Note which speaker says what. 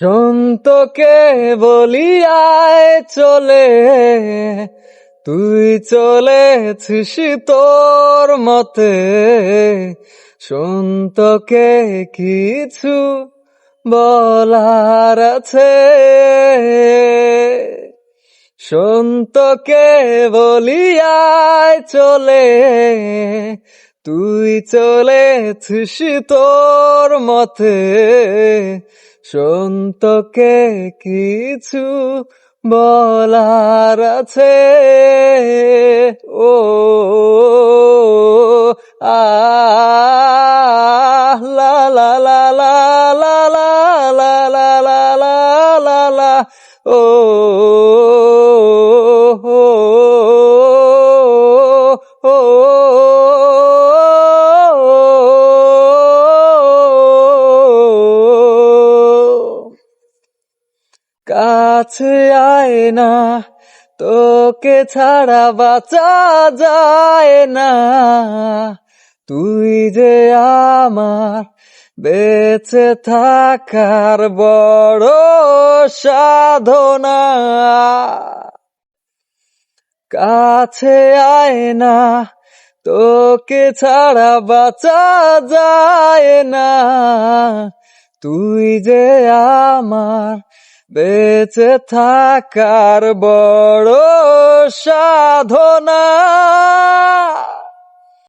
Speaker 1: সন্তকে বলিয়ায় চলে, তুই চলেছিস তোর মতে। সন্তকে কিছু বলার আছে। সন্তকে বলিয়ায় চলে, তুই চলেছিস তোর মতে। সন্তকে কিছু বলার আছে ও লা লা লা লা লা লা লা লা লা লা ও ও কাছে আয় না, তোকে ছাড়া বাঁচা যায় না। তুই যে আমার বেঁচে থাকার বড় সাধনা। কাছে আয় না, তোকে ছাড়া বাঁচা যায় না। তুই যে আমার বেঁচে থাকার বড় সাধনা।